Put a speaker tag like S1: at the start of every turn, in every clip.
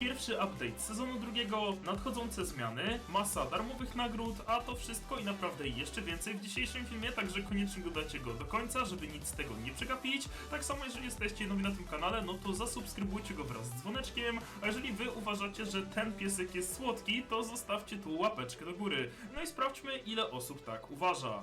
S1: Pierwszy update sezonu drugiego, nadchodzące zmiany, masa darmowych nagród, a to wszystko i naprawdę jeszcze więcej w dzisiejszym filmie, także koniecznie dodajcie go do końca, żeby nic z tego nie przegapić. Tak samo jeżeli jesteście nowi na tym kanale, no to zasubskrybujcie go wraz z dzwoneczkiem, a jeżeli wy uważacie, że ten piesek jest słodki, to zostawcie tu łapeczkę do góry. No i sprawdźmy ile osób tak uważa.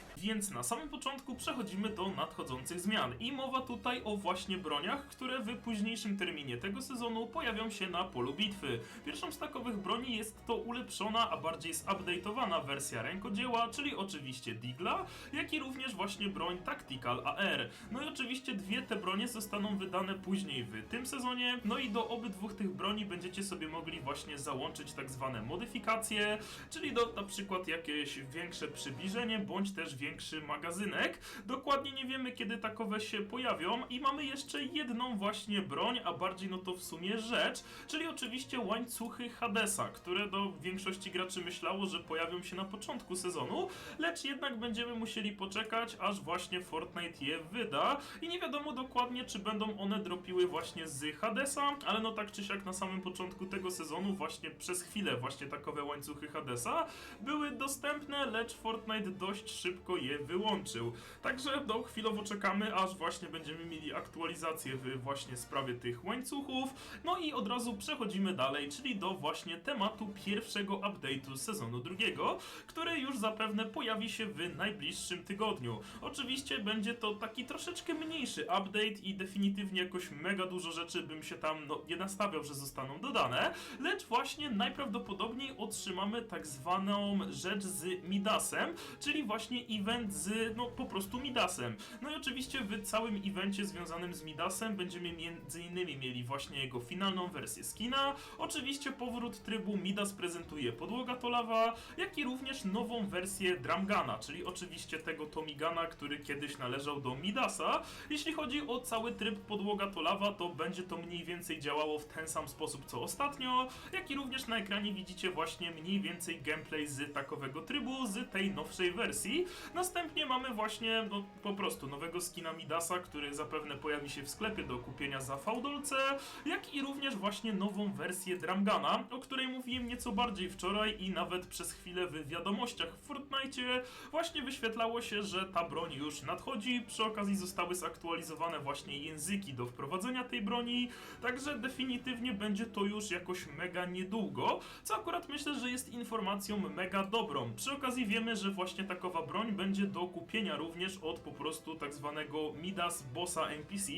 S1: Więc na samym początku przechodzimy do nadchodzących zmian i mowa tutaj o właśnie broniach, które w późniejszym terminie tego sezonu pojawią się na polu bitwy. Pierwszą z takowych broni jest to ulepszona, a bardziej zupdate'owana wersja rękodzieła, czyli oczywiście Digla, jak i również właśnie broń Tactical AR. No i oczywiście dwie te bronie zostaną wydane później w tym sezonie, no i do obydwu tych broni będziecie sobie mogli właśnie załączyć tak zwane modyfikacje, czyli do na przykład jakieś większe przybliżenie, bądź też większy magazynek. Dokładnie nie wiemy kiedy takowe się pojawią i mamy jeszcze jedną właśnie broń, a bardziej no to w sumie rzecz, czyli oczywiście łańcuchy Hadesa, które do większości graczy myślało, że pojawią się na początku sezonu, lecz jednak będziemy musieli poczekać, aż właśnie Fortnite je wyda i nie wiadomo dokładnie, czy będą one dropiły właśnie z Hadesa, ale no tak czy siak na samym początku tego sezonu właśnie przez chwilę właśnie takowe łańcuchy Hadesa były dostępne, lecz Fortnite dość szybko je wyłączył. Także no chwilowo czekamy, aż właśnie będziemy mieli aktualizację w właśnie sprawie tych łańcuchów. No i od razu przechodzimy dalej, czyli do właśnie tematu pierwszego update'u sezonu drugiego, który już zapewne pojawi się w najbliższym tygodniu. Oczywiście będzie to taki troszeczkę mniejszy update i definitywnie jakoś mega dużo rzeczy bym się tam no, nie nastawiał, że zostaną dodane, lecz właśnie najprawdopodobniej otrzymamy tak zwaną rzecz z Midasem, czyli właśnie event z no po prostu Midasem. No i oczywiście w całym evencie związanym z Midasem będziemy między innymi mieli właśnie jego finalną wersję skina, oczywiście powrót trybu Midas prezentuje podłoga to lawa, jak i również nową wersję Dramgana, czyli oczywiście tego Tomigana, który kiedyś należał do Midasa. Jeśli chodzi o cały tryb podłoga to lawa, to będzie to mniej więcej działało w ten sam sposób co ostatnio, jak i również na ekranie widzicie właśnie mniej więcej gameplay z takowego trybu, z tej nowszej wersji. Następnie mamy właśnie no, po prostu nowego skina Midasa, który zapewne pojawi się w sklepie do kupienia za fałdolce, jak i również właśnie nową wersję Dramgana, o której mówiłem nieco bardziej wczoraj i nawet przez chwilę w wiadomościach w Fortnite właśnie wyświetlało się, że ta broń już nadchodzi. Przy okazji zostały zaktualizowane właśnie języki do wprowadzenia tej broni, także definitywnie będzie to już jakoś mega niedługo, co akurat myślę, że jest informacją mega dobrą. Przy okazji wiemy, że właśnie takowa broń będzie do kupienia również od po prostu tak zwanego Midas Bossa NPC,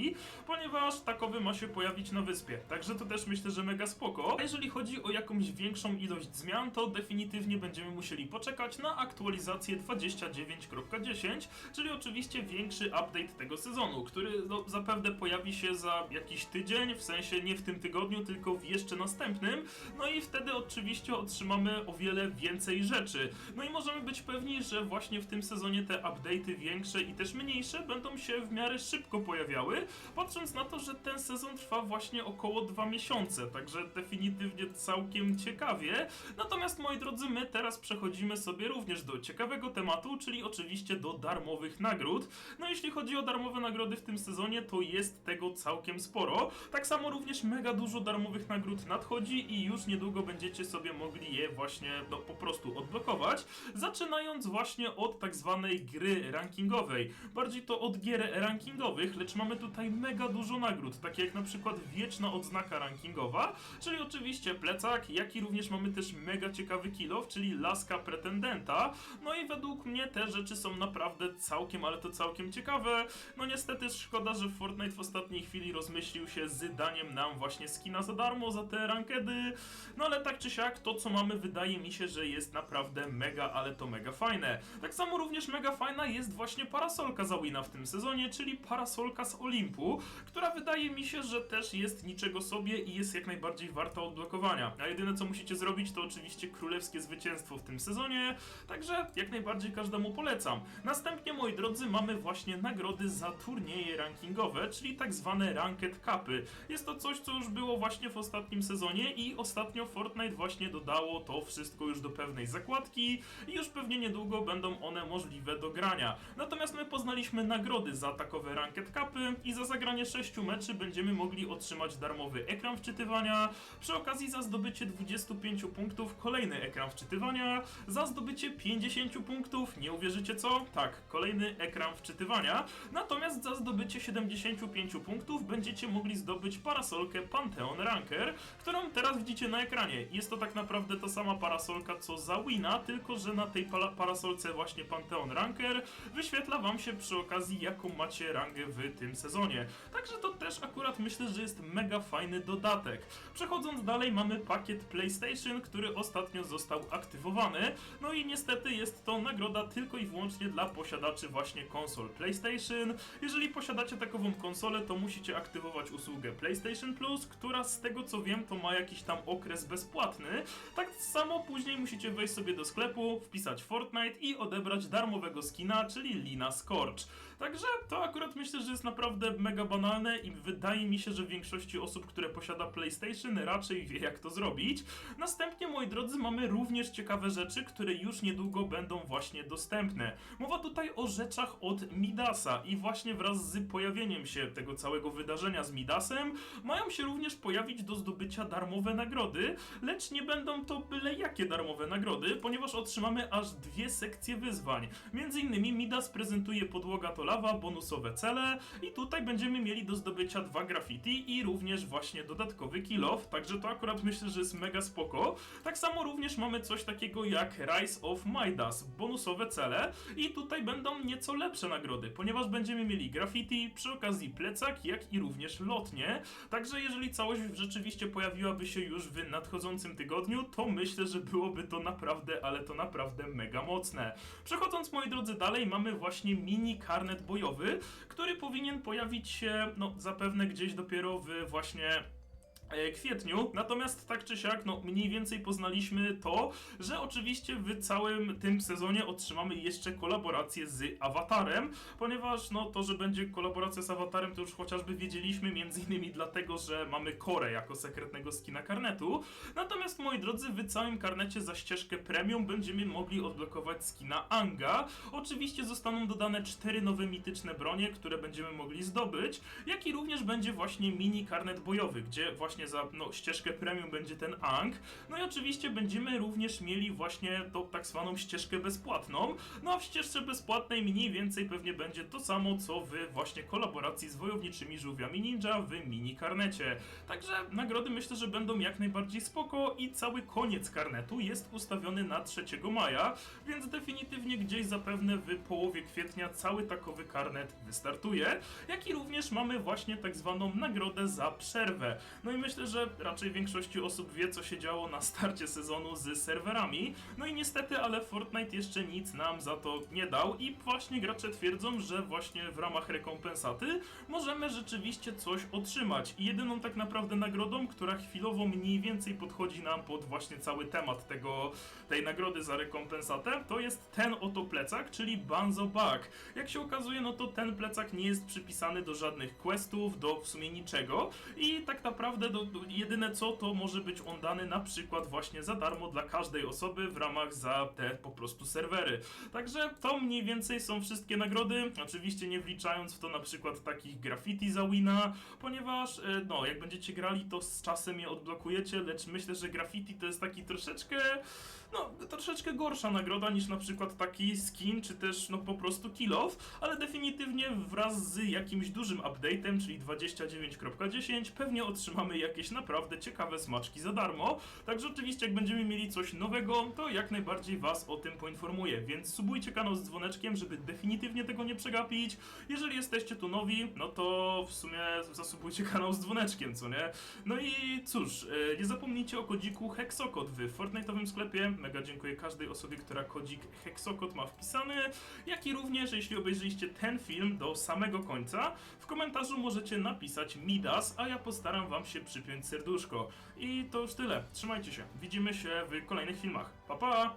S1: ponieważ takowy ma się pojawić na wyspie. Także to też myślę, że mega spoko. A jeżeli chodzi o jakąś większą ilość zmian, to definitywnie będziemy musieli poczekać na aktualizację 29.10, czyli oczywiście większy update tego sezonu, który no, zapewne pojawi się za jakiś tydzień, w sensie nie w tym tygodniu, tylko w jeszcze następnym. No i wtedy oczywiście otrzymamy o wiele więcej rzeczy. No i możemy być pewni, że właśnie w tym sezonie te update'y większe i też mniejsze będą się w miarę szybko pojawiały, patrząc na to, że ten sezon trwa właśnie około dwa miesiące, także definitywnie całkiem ciekawie. Natomiast moi drodzy, my teraz przechodzimy sobie również do ciekawego tematu, czyli oczywiście do darmowych nagród. No jeśli chodzi o darmowe nagrody w tym sezonie, to jest tego całkiem sporo. Tak samo również mega dużo darmowych nagród nadchodzi i już niedługo będziecie sobie mogli je właśnie no, po prostu odblokować, zaczynając właśnie od tak zwanej gry rankingowej. Bardziej to od gier rankingowych, lecz mamy tutaj mega dużo nagród, takie jak na przykład wieczna odznaka rankingowa, czyli oczywiście plecak, jak i również mamy też mega ciekawy kilof, czyli laska pretendenta. No i według mnie te rzeczy są naprawdę całkiem, ale to całkiem ciekawe. No niestety szkoda, że Fortnite w ostatniej chwili rozmyślił się z daniem nam właśnie skina za darmo za te rankedy. No ale tak czy siak, to co mamy wydaje mi się, że jest naprawdę mega, ale to mega fajne. Tak samo również mega fajna jest właśnie parasolka za wina w tym sezonie, czyli parasolka z Olimpu, która wydaje mi się, że też jest niczego sobie i jest jak najbardziej warta odblokowania. A jedyne co musicie zrobić to oczywiście królewskie zwycięstwo w tym sezonie, także jak najbardziej każdemu polecam. Następnie moi drodzy mamy właśnie nagrody za turnieje rankingowe, czyli tak zwane ranked cupy. Jest to coś co już było właśnie w ostatnim sezonie i ostatnio Fortnite właśnie dodało to wszystko już do pewnej zakładki i już pewnie niedługo będą one możliwe do grania. Natomiast my poznaliśmy nagrody za takowe ranked cupy i za zagranie 6 meczy będziemy mogli otrzymać darmowy ekran wczytywania, przy okazji za zdobycie 25 punktów kolejny ekran wczytywania, za zdobycie 50 punktów, nie uwierzycie co? Tak, kolejny ekran wczytywania, natomiast za zdobycie 75 punktów będziecie mogli zdobyć parasolkę Pantheon Ranker, którą teraz widzicie na ekranie. Jest to tak naprawdę ta sama parasolka co za Wina, tylko że na tej parasolce właśnie Pantheon Ranker wyświetla wam się przy okazji jaką macie rangę w tym sezonie. Także to też akurat myślę, że jest mega fajny dodatek. Przechodząc dalej mamy pakiet PlayStation, który ostatnio został aktywowany. No i niestety jest to nagroda tylko i wyłącznie dla posiadaczy właśnie konsol PlayStation. Jeżeli posiadacie takową konsolę, to musicie aktywować usługę PlayStation Plus, która z tego co wiem, to ma jakiś tam okres bezpłatny. Tak samo później musicie wejść sobie do sklepu, wpisać Fortnite i odebrać darmowego skina, czyli Lina Scorch. Także to akurat myślę, że jest naprawdę mega banalne i wydaje mi się, że większości osób, które posiada PlayStation raczej wie jak to zrobić. Następnie, moi drodzy, mamy również ciekawe rzeczy, które już niedługo będą właśnie dostępne. Mowa tutaj o rzeczach od Midasa i właśnie wraz z pojawieniem się tego całego wydarzenia z Midasem mają się również pojawić do zdobycia darmowe nagrody, lecz nie będą to byle jakie darmowe nagrody, ponieważ otrzymamy aż dwie sekcje wyzwań. Między innymi Midas prezentuje podłoga to lawa, bonusowe cele i tutaj będziemy mieli do zdobycia dwa graffiti i również właśnie dodatkowy kill off, także to akurat myślę, że jest mega spoko. Tak samo również mamy coś takiego jak Rise of Midas, bonusowe cele i tutaj będą nieco lepsze nagrody, ponieważ będziemy mieli graffiti, przy okazji plecak, jak i również lotnie. Także jeżeli całość rzeczywiście pojawiłaby się już w nadchodzącym tygodniu, to myślę, że byłoby to naprawdę, ale to naprawdę mega mocne. Przechodząc moi drodzy dalej, mamy właśnie mini karnet bojowy, który powinien pojawić się, no zapewne gdzieś dopiero w właśnie kwietniu. Natomiast tak czy siak, no mniej więcej poznaliśmy to, że oczywiście w całym tym sezonie otrzymamy jeszcze kolaborację z Awatarem, ponieważ no to, że będzie kolaboracja z Awatarem, to już chociażby wiedzieliśmy, między innymi dlatego, że mamy Korę jako sekretnego skina karnetu. Natomiast moi drodzy, w całym karnecie za ścieżkę premium będziemy mogli odblokować skina Anga. Oczywiście zostaną dodane cztery nowe mityczne bronie, które będziemy mogli zdobyć, jak i również będzie właśnie mini karnet bojowy, gdzie właśnie za no, ścieżkę premium będzie ten Ang. No i oczywiście będziemy również mieli właśnie tą tak zwaną ścieżkę bezpłatną. No a w ścieżce bezpłatnej mniej więcej pewnie będzie to samo, co w właśnie kolaboracji z wojowniczymi żółwiami ninja w mini karnecie. Także nagrody myślę, że będą jak najbardziej spoko i cały koniec karnetu jest ustawiony na 3 maja, więc definitywnie gdzieś zapewne w połowie kwietnia cały takowy karnet wystartuje, jak i również mamy właśnie tak zwaną nagrodę za przerwę. No i myślę, że raczej większości osób wie, co się działo na starcie sezonu z serwerami. No i niestety, ale Fortnite jeszcze nic nam za to nie dał i właśnie gracze twierdzą, że właśnie w ramach rekompensaty możemy rzeczywiście coś otrzymać. I jedyną tak naprawdę nagrodą, która chwilowo mniej więcej podchodzi nam pod właśnie cały temat tego, tej nagrody za rekompensatę, to jest ten oto plecak, czyli Banzo Bag. Jak się okazuje, no to ten plecak nie jest przypisany do żadnych questów, do w sumie niczego i tak naprawdę jedyne co, to może być on dany na przykład właśnie za darmo dla każdej osoby w ramach za te po prostu serwery. Także to mniej więcej są wszystkie nagrody, oczywiście nie wliczając w to na przykład takich graffiti za wina, ponieważ e, no, jak będziecie grali, to z czasem je odblokujecie, lecz myślę, że graffiti to jest taki troszeczkę, no, troszeczkę gorsza nagroda niż na przykład taki skin, czy też no po prostu kill off, ale definitywnie wraz z jakimś dużym update'em, czyli 29.10, pewnie otrzymamy jakieś naprawdę ciekawe smaczki za darmo. Także oczywiście jak będziemy mieli coś nowego, to jak najbardziej was o tym poinformuję. Więc subujcie kanał z dzwoneczkiem, żeby definitywnie tego nie przegapić. Jeżeli jesteście tu nowi, no to w sumie zasubujcie kanał z dzwoneczkiem, co nie? No i cóż, e, nie zapomnijcie o kodziku Hexokod w Fortnite'owym sklepie. Mega dziękuję każdej osobie, która kodzik Hexokod ma wpisany. Jak i również, jeśli obejrzyliście ten film do samego końca, w komentarzu możecie napisać Midas, a ja postaram wam się przypiąć serduszko. I to już tyle. Trzymajcie się. Widzimy się w kolejnych filmach. Pa pa!